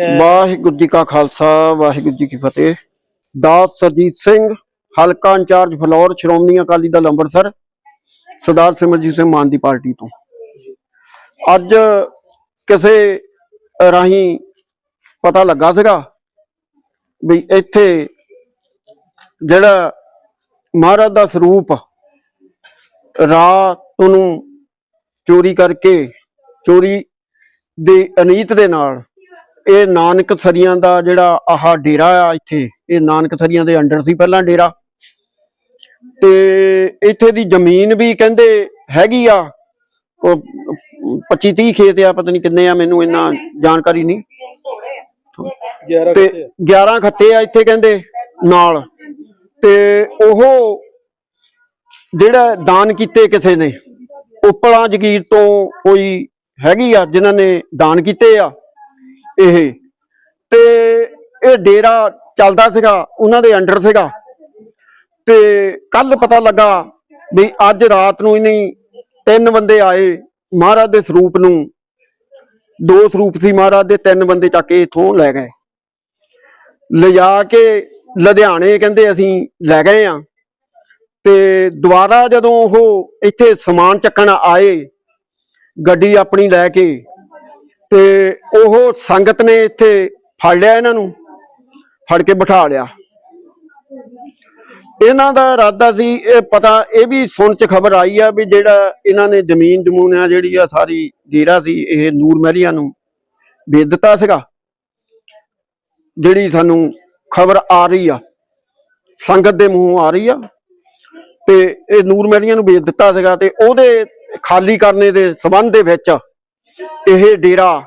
ਵਾਹਿਗੁਰੂ ਜੀ ਕਾ ਖਾਲਸਾ, ਵਾਹਿਗੁਰੂ ਜੀ ਕੀ ਫਤਿਹ। ਦਾਸ ਸਰਜੀਤ ਸਿੰਘ, ਹਲਕਾ ਇੰਚਾਰਜ ਫਲੋਰ, ਸ਼੍ਰੋਮਣੀ ਅਕਾਲੀ ਦਲ ਅੰਮ੍ਰਿਤਸਰ, ਸਰਦਾਰ ਸਿਮਰਜੀਤ ਸਿੰਘ ਮਾਨ ਦੀ ਪਾਰਟੀ ਤੋਂ। ਅੱਜ ਕਿਸੇ ਰਾਹੀਂ ਪਤਾ ਲੱਗਾ ਸੀਗਾ ਵੀ ਇੱਥੇ ਜਿਹੜਾ ਮਹਾਰਾਜ ਦਾ ਸਰੂਪ ਰਾਤ ਨੂੰ ਚੋਰੀ ਕਰਕੇ, ਚੋਰੀ ਦੇ ਅਨੀਤ ਦੇ ਨਾਲ ਇਹ ਨਾਨਕ ਸਰੀਆਂ ਦਾ ਜਿਹੜਾ ਆਹ ਡੇਰਾ ਆ ਇੱਥੇ ਇਹ ਨਾਨਕ ਸਰੀਆਂ ਦੇ ਅੰਡਰ ਸੀ ਪਹਿਲਾਂ ਡੇਰਾ। ਤੇ ਇੱਥੇ ਦੀ ਜ਼ਮੀਨ ਵੀ ਕਹਿੰਦੇ ਹੈਗੀ ਆ ਉਹ 25 30 ਖੇਤ ਆ ਪਤਾ ਨਹੀਂ ਕਿੰਨੇ ਆ ਮੈਨੂੰ ਇੰਨਾ ਜਾਣਕਾਰੀ ਨਹੀਂ। ਤੇ 11 ਖੱਤੇ ਆ ਇੱਥੇ ਕਹਿੰਦੇ ਨਾਲ। ਤੇ ਉਹ ਜਿਹੜਾ ਦਾਨ ਕੀਤੇ ਕਿਸੇ ਨੇ ਉਪਲਾ ਜਗੀਰ ਤੋਂ ਕੋਈ ਹੈਗੀ ਆ ਜਿਨ੍ਹਾਂ ਨੇ ਦਾਨ ਕੀਤੇ ਆ ਇਹ। ਤੇ ਇਹ ਡੇਰਾ ਚੱਲਦਾ ਸੀਗਾ, ਉਹਨਾਂ ਦੇ ਅੰਡਰ ਸੀਗਾ। ਤੇ ਕੱਲ ਪਤਾ ਲੱਗਾ ਵੀ ਅੱਜ ਰਾਤ ਨੂੰ ਇਹਨੇ ਤਿੰਨ ਬੰਦੇ ਆਏ ਮਹਾਰਾਜ ਦੇ ਸਰੂਪ ਨੂੰ। ਦੋ ਸਰੂਪ ਸੀ ਮਹਾਰਾਜ ਦੇ, ਤਿੰਨ ਬੰਦੇ ਚੱਕ ਕੇ ਇਥੋਂ ਲੈ ਗਏ। ਲਿਜਾ ਕੇ ਲੁਧਿਆਣੇ ਕਹਿੰਦੇ ਅਸੀਂ ਲੈ ਗਏ ਆ। ਤੇ ਦੁਬਾਰਾ ਜਦੋਂ ਉਹ ਇੱਥੇ ਸਮਾਨ ਚੱਕਣ ਆਏ, ਗੱਡੀ ਆਪਣੀ ਲੈ ਕੇ ਤੇ ਉਹ ਸੰਗਤ ਨੇ ਇੱਥੇ ਫੜ ਲਿਆ ਇਹਨਾਂ ਨੂੰ, ਫੜ ਕੇ ਬਿਠਾ ਲਿਆ। ਇਹਨਾਂ ਦਾ ਇਰਾਦਾ ਸੀ, ਇਹ ਪਤਾ, ਇਹ ਵੀ ਸੁਣ ਚ ਖਬਰ ਆਈ ਆ ਵੀ ਜਿਹੜਾ ਇਹਨਾਂ ਨੇ ਜ਼ਮੀਨ ਜਮੂਨ ਆ ਜਿਹੜੀ ਆ ਸਾਰੀ ਡੇਰਾ ਸੀ, ਇਹ ਨੂਰ ਮਹਿਰੀਆਂ ਨੂੰ ਵੇਚ ਦਿੱਤਾ ਸੀਗਾ। ਜਿਹੜੀ ਸਾਨੂੰ ਖਬਰ ਆ ਰਹੀ ਆ, ਸੰਗਤ ਦੇ ਮੂੰਹੋਂ ਆ ਰਹੀ ਆ, ਤੇ ਇਹ ਨੂਰ ਮਹਿਰੀਆਂ ਨੂੰ ਵੇਚ ਦਿੱਤਾ ਸੀਗਾ ਤੇ ਉਹਦੇ ਖਾਲੀ ਕਰਨੇ ਦੇ ਸਬੰਧ ਦੇ ਵਿੱਚ ਇਹ ਡੇਰਾ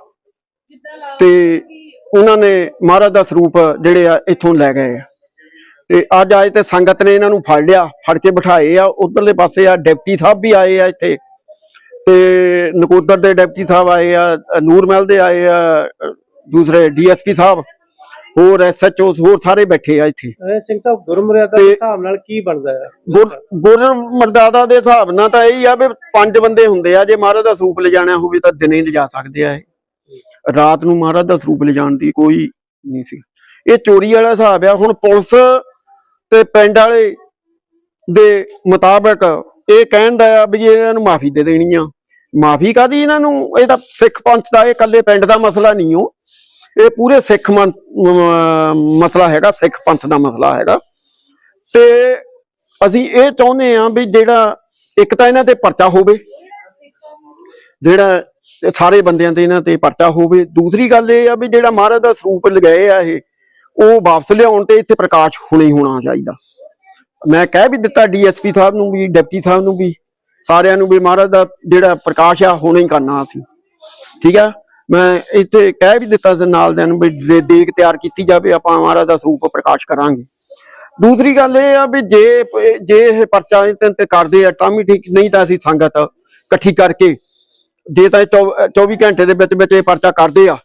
ਤੇ ਉਹਨਾਂ ਨੇ ਮਹਾਰਾਜ ਦਾ ਸਰੂਪ ਜਿਹੜੇ ਆ ਇੱਥੋਂ ਲੈ ਗਏ ਆ। ਤੇ ਅੱਜ ਆਏ ਤੇ ਸੰਗਤ ਨੇ ਇਹਨਾਂ ਨੂੰ ਫੜ ਲਿਆ ਫੜ ਕੇ ਬਿਠਾਏ ਆ। ਉਧਰਲੇ ਪਾਸੇ ਆ ਡਿਪਟੀ ਸਾਹਿਬ ਵੀ ਆਏ ਆ ਇੱਥੇ। ਤੇ ਨਕੋਦਰ ਦੇ ਡਿਪਟੀ ਸਾਹਿਬ ਆਏ ਆ ਅ, ਨੂਰਮਹਿਲ ਦੇ ਆਏ ਆ ਅ, ਦੂਸਰੇ ਡੀਐਸਪੀ ਸਾਹਿਬ। ਹੋਰ ਐਸਐਚਓ ਹੋਰ ਸਾਰੇ ਬੈਠੇ ਆ ਇੱਥੇ। ਸਿੰਘ ਸਾਹਿਬ ਗੁਰਮਰਿਆਦਾ ਦੇ ਹਿਸਾਬ ਨਾਲ ਕੀ ਬਣਦਾ ਹੈ? ਗੁਰ ਗੁਰ ਮਰਦਾਦਾ ਦੇ ਹਿਸਾਬ ਨਾਲ ਤਾਂ ਇਹ ਹੀ ਆ ਵੀ ਪੰਜ ਬੰਦੇ ਹੁੰਦੇ ਆ ਜੇ ਮਹਾਰਾਜ ਦਾ ਸਰੂਪ ਲਿਜਾਣਾ ਹੋਵੇ ਤਾਂ ਦਿਨੇ ਲਿਜਾ ਸਕਦੇ ਆ ਰਾਤ ਨੂੰ ਮਹਾਰਾਜ ਦਾ ਸਰੂਪ ਲਿਜਾਣ ਦੀ ਕੋਈ ਨਹੀਂ ਸੀ। ਇਹ ਚੋਰੀ ਵਾਲਾ ਹਿਸਾਬ ਆ। ਹੁਣ ਪੁਲਿਸ ਤੇ ਪਿੰਡ ਵਾਲੇ ਦੇ ਮੁਤਾਬਕ ਇਹ ਕਹਿੰਦਾ ਆ ਵੀ ਇਹਨਾਂ ਨੂੰ ਮਾਫੀ ਦੇ ਦੇਣੀ ਆ। ਮਾਫੀ ਕਾਦੀ ਇਹਨਾਂ ਨੂੰ? ਇਹ ਤਾਂ ਸਿੱਖ ਪੰਥ ਦਾ ਇਹ ਇਕੱਲੇ ਪਿੰਡ ਦਾ ਮਸਲਾ ਨਹੀਂ ਉਹ ਇਹ ਪੂਰੇ ਸਿੱਖ ਮਨ- ਮਸਲਾ ਹੈਗਾ, ਸਿੱਖ ਪੰਥ ਦਾ ਮਸਲਾ ਹੈਗਾ। ਤੇ ਅਸੀਂ ਇਹ ਚਾਹੁੰਦੇ ਆ ਵੀ ਜਿਹੜਾ, ਇੱਕ ਤਾਂ ਇਹਨਾਂ ਤੇ ਪਰਚਾ ਹੋਵੇ, ਜਿਹੜਾ ਸਾਰੇ ਬੰਦਿਆਂ ਤੇ ਇਹਨਾਂ ਤੇ ਪਰਚਾ ਹੋਵੇ। ਦੂਸਰੀ ਗੱਲ ਇਹ ਆ ਵੀ ਜਿਹੜਾ ਮਹਾਰਾਜ ਦਾ ਸਰੂਪ ਲਗਾਏ ਆ ਇਹ, ਉਹ ਵਾਪਸ ਲਿਆਉਣ ਤੇ ਇੱਥੇ ਪ੍ਰਕਾਸ਼ ਹੋਣੀ ਹੋਣਾ ਚਾਹੀਦਾ। ਮੈਂ ਕਹਿ ਵੀ ਦਿੱਤਾ ਡੀਐਸਪੀ ਸਾਹਿਬ ਨੂੰ ਵੀ, ਡਿਪਟੀ ਸਾਹਿਬ ਨੂੰ ਵੀ, ਸਾਰਿਆਂ ਨੂੰ ਵੀ ਮਹਾਰਾਜ ਦਾ ਜਿਹੜਾ ਪ੍ਰਕਾਸ਼ ਆ, ਹੋਣਾ ਹੀ ਕਰਨਾ ਅਸੀਂ। ਠੀਕ ਆ? ਮੈਂ ਇੱਥੇ ਕਹਿ ਵੀ ਦਿੱਤਾ ਸੀ ਨਾਲ ਦਿਆਂ ਨੂੰ ਵੀ ਦੇਖ ਤਿਆਰ ਕੀਤੀ ਜਾਵੇ, ਆਪਾਂ ਮਹਾਰਾਜ ਦਾ ਸਰੂਪ ਪ੍ਰਕਾਸ਼ ਕਰਾਂਗੇ। ਦੂਸਰੀ ਗੱਲ ਇਹ ਆ ਵੀ ਜੇ ਜੇ ਇਹ ਪਰਚਾ ਇਹਨਾਂ ਤੇ ਕਰਦੇ ਆ, ਤਾਂ ਵੀ ਠੀਕ, ਨਹੀਂ ਤਾਂ ਅਸੀਂ ਸੰਗਤ ਇਕੱਠੀ ਕਰਕੇ ਜੇ ਤਾਂ ਇਹ 24 ਘੰਟੇ ਦੇ ਵਿੱਚ ਵਿੱਚ ਇਹ ਪਰਚਾ ਕਰਦੇ ਆ,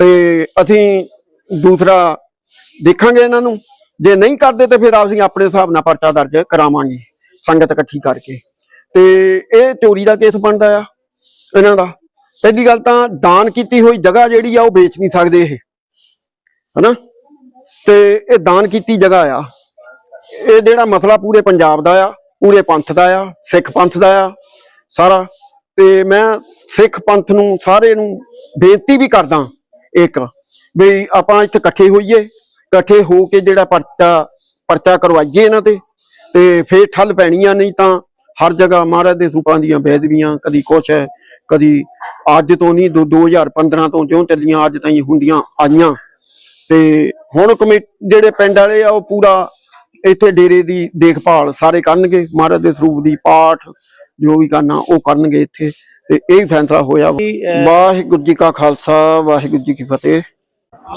ਤੇ ਅਸੀਂ ਦੂਸਰਾ ਦੇਖਾਂਗੇ ਇਹਨਾਂ ਨੂੰ। ਜੇ ਨਹੀਂ ਕਰਦੇ ਤੇ ਫਿਰ ਅਸੀਂ ਆਪਣੇ ਹਿਸਾਬ ਨਾਲ ਪਰਚਾ ਦਰਜ ਕਰਾਵਾਂਗੇ, ਸੰਗਤ ਇਕੱਠੀ ਕਰਕੇ। ਤੇ ਇਹ ਚੋਰੀ ਦਾ ਕੇਸ ਬਣਦਾ ਆ, ਇਹਨਾਂ ਦਾ। ਪਹਿਲੀ ਗੱਲ ਤਾਂ ਦਾਨ ਕੀਤੀ ਹੋਈ ਜਗ੍ਹਾ ਜਿਹੜੀ ਆ ਉਹ ਵੇਚ ਨਹੀਂ ਸਕਦੇ ਇਹ। ਹਨਾ? ਤੇ ਇਹ ਦਾਨ ਕੀਤੀ ਜਗ੍ਹਾ ਆ। ਇਹ ਜਿਹੜਾ ਮਸਲਾ ਪੂਰੇ ਪੰਜਾਬ ਦਾ ਆ, ਪੂਰੇ ਪੰਥ ਦਾ ਆ, ਸਿੱਖ ਪੰਥ ਦਾ ਆ, ਸਾਰਾ। ਤੇ ਮੈਂ ਸਿੱਖ ਪੰਥ ਨੂੰ ਸਾਰੇ ਨੂੰ ਬੇਨਤੀ ਵੀ ਕਰਦਾ ਇੱਕ, ਵੀ ਆਪਾਂ ਇੱਥੇ ਇਕੱਠੇ ਹੋਈਏ, ਇਕੱਠੇ ਹੋ ਕੇ ਜਿਹੜਾ ਪਰਚਾ ਪਰਚਾ ਕਰਵਾਈਏ ਇਹਨਾਂ ਤੇ ਤੇ ਫੇਰ ਠੱਲ ਪੈਣੀਆਂ ਨਹੀਂ ਤਾਂ ਹਰ ਜਗ੍ਹਾ ਮਹਾਰਾਜ ਦੇ ਸਰੂਪਾਂ ਦੀਆਂ ਬੇਦਬੀਆਂ ਕਦੀ ਕੁਛ ਹੈ ਕਦੀ ਅੱਜ ਤੋਂ ਨਹੀਂ ਦੋ- 2015 ਤੋਂ ਜਿਉਂ ਚੱਲੀਆਂ ਅੱਜ ਤਾਈਂ ਹੁੰਦੀਆਂ ਆਈਆਂ। ਤੇ ਹੁਣ ਕਮੇ ਜਿਹੜੇ ਪਿੰਡ ਵਾਲੇ ਆ ਉਹ ਪੂਰਾ ਇੱਥੇ ਡੇਰੇ ਦੀ ਦੇਖਭਾਲ ਸਾਰੇ ਕਰਨਗੇ। ਮਹਾਰਾਜ ਦੇ ਸਰੂਪ ਦੀ ਪਾਠ ਜੋ ਵੀ ਕਰਨਾ ਉਹ ਕਰਨਗੇ ਇੱਥੇ। ਤੇ ਇਹ ਫੈਸਲਾ ਹੋਇਆ। ਵਾਹਿਗੁਰੂ ਜੀ ਕਾ ਖਾਲਸਾ ਵਾਹਿਗੁਰੂ ਜੀ ਕੀ ਫਤਿਹ।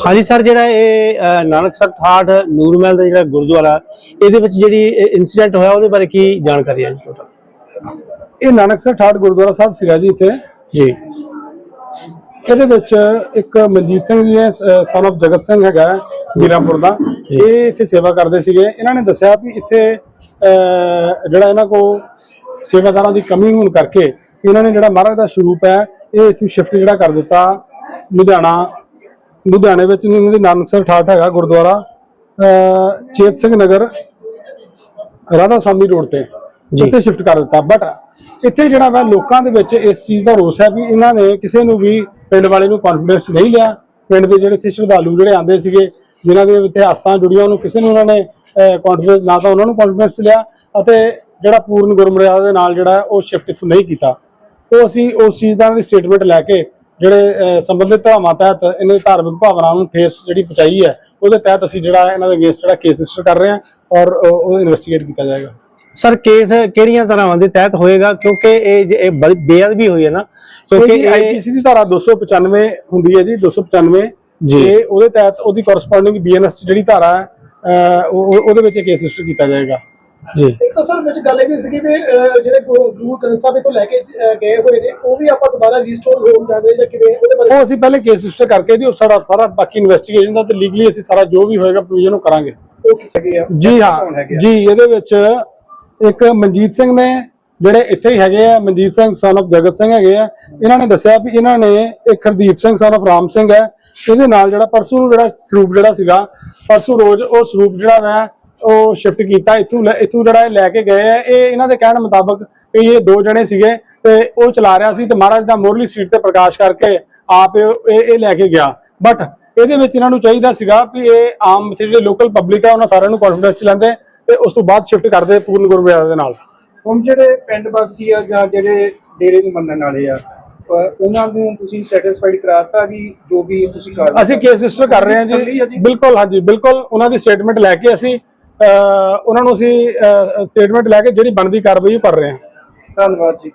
ਹਾਂਜੀ ਸਰ ਜਿਹੜਾ ਇਹ ਅਹ, ਨਾਨਕਸਰ ਠਾਠ ਨੂਰਮਹਿਲ ਦਾ ਜਿਹੜਾ ਗੁਰਦੁਆਰਾ ਇਹਦੇ ਵਿੱਚ ਜਿਹੜੀ ਇਨਸੀਡੈਂਟ ਹੋਇਆ ਉਹਦੇ ਬਾਰੇ ਕੀ ਜਾਣਕਾਰੀ ਹੈ ਜੀ ਟੋਟਲ ਇਹ ਨਾਨਕਸਰ ਠਾਠ ਗੁਰਦੁਆਰਾ ਸਾਹਿਬ ਸੀਗਾ ਜੀ ਇੱਥੇ। ਜੀ। ਇਹਦੇ ਵਿੱਚ ਇੱਕ ਮਨਜੀਤ ਸਿੰਘ ਜੀ ਸਨ of ਜਗਤ ਸਿੰਘ ਹੈਗਾ ਮੀਰਾਪੁਰ ਦਾ। ਇਹ ਇੱਥੇ ਸੇਵਾ ਕਰਦੇ ਸੀਗੇ। ਇਹਨਾਂ ਨੇ ਦੱਸਿਆ ਵੀ ਇੱਥੇ ਜਿਹੜਾ ਇਹਨਾਂ ਕੋ ਸੇਵਾਦਾਰਾਂ ਦੀ ਕਮੀ ਹੋਣ ਕਰਕੇ ਇਹਨਾਂ ਨੇ ਜਿਹੜਾ ਮਹਾਰਾਜ ਦਾ ਸਰੂਪ ਹੈ ਇਹ ਇੱਥੇ ਸ਼ਿਫਟ ਜਿਹੜਾ ਕਰ ਦਿੱਤਾ। ਲੁਧਿਆਣਾ ਲੁਧਿਆਣੇ ਵਿੱਚ ਇਹਨਾਂ ਦੀ ਨਾਨਕਸਰ ਠਾਠ ਹੈਗਾ ਗੁਰਦੁਆਰਾ ਚੇਤ ਸਿੰਘ ਨਗਰ ਰਾਧਾ ਸਵਾਮੀ ਰੋਡ ਤੇ। ਉੱਥੇ ਸ਼ਿਫਟ ਕਰ ਦਿੱਤਾ। ਬਟ ਇੱਥੇ ਜਿਹੜਾ ਵਾ ਲੋਕਾਂ ਦੇ ਵਿੱਚ ਇਸ ਚੀਜ਼ ਦਾ ਰੋਸ ਹੈ ਵੀ ਇਹਨਾਂ ਨੇ ਕਿਸੇ ਨੂੰ ਵੀ ਪਿੰਡ ਵਾਲੇ ਨੂੰ ਕੌਨਫੀਡੈਂਸ ਨਹੀਂ ਲਿਆ। ਪਿੰਡ ਦੇ ਜਿਹੜੇ ਇੱਥੇ ਸ਼ਰਧਾਲੂ ਜਿਹੜੇ ਆਉਂਦੇ ਸੀਗੇ, ਜਿਨ੍ਹਾਂ ਦੇ ਇੱਥੇ ਆਸਥਾਂ ਜੁੜੀਆਂ, ਉਹਨੂੰ ਕਿਸੇ ਨੂੰ ਉਹਨਾਂ ਨੇ ਕੌਨਫੀਡੈਂਸ ਨਾ ਤਾਂ ਉਹਨਾਂ ਨੂੰ ਕੌਨਫੀਡੈਂਸ ਲਿਆ ਅਤੇ ਜਿਹੜਾ ਪੂਰਨ ਗੁਰਮਰਿਆਦਾ ਦੇ ਨਾਲ ਜਿਹੜਾ ਉਹ ਸ਼ਿਫਟ ਇੱਥੋਂ ਨਹੀਂ ਕੀਤਾ। ਉਹ ਅਸੀਂ ਉਸ ਚੀਜ਼ ਦਾ ਦੀ ਸਟੇਟਮੈਂਟ ਲੈ ਕੇ ਜਿਹੜੇ ਸੰਬੰਧਿਤ ਧਾਰਾਵਾਂ ਤਹਿਤ ਇਹਨਾਂ ਦੀ ਧਾਰਮਿਕ ਭਾਵਨਾਵਾਂ ਨੂੰ ਠੇਸ ਜਿਹੜੀ ਪਹੁੰਚਾਈ ਹੈ, ਉਹਦੇ ਤਹਿਤ ਅਸੀਂ ਜਿਹੜਾ ਇਹਨਾਂ ਦੇ ਅਗੇਂਸਟ ਜਿਹੜਾ ਕੇਸ ਰਜਿਸਟਰ ਕਰ ਰਹੇ ਹਾਂ ਔਰ ਉਹ ਉਹ ਇਨਵੈਸਟੀਗੇਟ ਕੀਤਾ ਜਾਏਗਾ। ਸਰ ਕੇਸ ਕਿਹੜੀਆਂ ਤਰ੍ਹਾਂ ਦੇ ਤਹਿਤ ਹੋਏਗਾ? ਕਿਉਂਕਿ ਇਹ ਜੇ ਇਹ ਬ- ਬੇਅਦਬੀ ਹੋਈ ਹੈ ਨਾ ਕਿਉਂਕਿ ਇਹ ਆਈਪੀਸੀ ਦੀ ਧਾਰਾ 295 ਹੁੰਦੀ ਹੈ ਜੀ 295 ਜੀ। ਤੇ ਉਹਦੇ ਤਹਿਤ ਉਹਦੀ ਕੋਰਸਪੋਂਡਿੰਗ ਬੀਐਨਐਸ ਜਿਹੜੀ ਧਾਰਾ ਹੈ ਅਹ, ਉਹ- ਉਹ- ਉਹਦੇ ਵਿੱਚ ਕੇਸ ਰਜਿਸਟਰ ਕੀਤਾ ਜਾਏਗਾ। ਜੀ। ਇੱਕ ਤਾਂ ਸਰ ਵਿੱਚ ਗੱਲ ਇਹ ਵੀ ਸੀਗੀ ਵੀ ਅਹ, ਜਿਹੜੇ ਗੁਰੂ ਗੁਰੂ ਗ੍ਰੰਥ ਸਾਹਿਬ ਤੋਂ ਲੈ ਕੇ ਅਹ, ਗਏ ਹੋਏ ਨੇ ਉਹ ਵੀ ਆਪਾਂ ਦੁਬਾਰਾ ਰੀਸਟੋਰ ਹੋਣ ਜਾਂਦੇ ਜਾਂ ਕਿਵੇਂ? ਉਹਦੇ ਬਾਰੇ ਉਹ ਅਸੀਂ ਪਹਿਲੇ ਕੇਸ ਰਜਿਸਟਰ ਕਰਕੇ ਜੀ ਉਹ ਸਾਡਾ ਸਾਰਾ ਬਾਕੀ ਇਨਵੈਸਟੀਗੇਸ਼ਨ ਦਾ ਤੇ ਲੀਗਲੀ ਅਸੀਂ ਸਾਰਾ ਜੋ ਵੀ ਹੋਏਗਾ ਪ੍ਰੋਵੀਜ਼ਨ ਉਹ ਕਰਾਂਗੇ। ਉਹ ਕੀ ਹੈਗੇ ਆ। ਜੀ ਹਾਂ ਜੀ ਇਹਦੇ ਵਿੱਚ ਇੱਕ ਮਨਜੀਤ ਸਿੰਘ ਨੇ ਜਿਹੜੇ ਇੱਥੇ ਹੀ ਹੈਗੇ ਆ, ਮਨਜੀਤ ਸਿੰਘ ਸਨ of ਜਗਤ ਸਿੰਘ ਹੈਗੇ ਆ, ਇਹਨਾਂ ਨੇ ਦੱਸਿਆ ਵੀ ਇਹਨਾਂ ਨੇ ਇੱਕ ਹਰਦੀਪ ਸਿੰਘ ਸਨ of ਰਾਮ ਸਿੰਘ ਹੈ। ਇਹਦੇ ਨਾਲ ਜਿਹੜਾ ਪਰਸੋਂ ਨੂੰ ਜਿਹੜਾ ਸਰੂਪ ਜਿਹੜਾ ਸੀਗਾ, ਪਰਸੋਂ ਰੋਜ਼ ਉਹ ਸਰੂਪ ਜਿਹੜਾ ਵਾ, ਉਹ ਸ਼ਿਫਟ ਕੀਤਾ, ਇੱਥੋਂ ਲੈ- ਇੱਥੋਂ ਜਿਹੜਾ ਇਹ ਲੈ ਕੇ ਗਏ ਆ। ਇਹ ਇਹਨਾਂ ਦੇ ਕਹਿਣ ਮੁਤਾਬਕ ਵੀ ਇਹ ਦੋ ਜਣੇ ਸੀਗੇ ਤੇ ਉਹ ਚਲਾ ਰਿਹਾ ਸੀ ਤੇ ਮਹਾਰਾਜ ਦਾ ਮੋਰਲੀ ਸੀਟ ਤੇ ਪ੍ਰਕਾਸ਼ ਕਰਕੇ ਆਪ ਇਹ ਇਹ ਲੈ ਕੇ ਗਿਆ। ਬਟ ਇਹਦੇ ਵਿੱਚ ਇਹਨਾਂ ਨੂੰ ਚਾਹੀਦਾ ਸੀਗਾ ਵੀ ਇਹ ਆਮ ਜਿਹੜੇ ਲੋਕਲ ਪਬਲਿਕ ਹੈ ਉਹਨਾਂ ਸਾਰਿਆਂ ਨੂੰ ਕੌਨਫੀਡੈਂਸ ਚ ਲੈਂਦੇ। ਤੇ ਉਸ ਤੋਂ ਬਾਅਦ ਸ਼ਿਫਟ ਕਰਦੇ ਪੂਰਨ ਗੁਰਮਿਆਰ ਦੇ ਨਾਲ। ਹੁਣ ਜਿਹੜੇ ਪਿੰਡ ਵਾਸੀ ਆ ਜਾਂ ਜਿਹੜੇ ਡੇਰੇ ਨੂੰ ਮੰਨਣ ਵਾਲੇ ਆ ਉਹਨਾਂ ਨੂੰ ਤੁਸੀਂ ਸੈਟੀਸਫਾਈਡ ਕਰਾਤਾ ਵੀ ਜੋ ਵੀ ਤੁਸੀਂ ਕਰ ਅਸੀਂ ਕੇਸ ਰਜਿਸਟਰ ਕਰ ਰਹੇ ਹਾਂ ਜੀ। ਬਿਲਕੁਲ ਹਾਂਜੀ ਬਿਲਕੁਲ। ਉਹਨਾਂ ਦੀ ਸਟੇਟਮੈਂਟ ਲੈ ਕੇ ਅਸੀਂ ਉਹਨਾਂ ਨੂੰ ਅਸੀਂ ਸਟੇਟਮੈਂਟ ਲੈ ਕੇ ਜਿਹੜੀ ਬਣਦੀ ਕਾਰਵਾਈ ਕਰ ਰਹੇ ਹਾਂ। ਧੰਨਵਾਦ ਜੀ।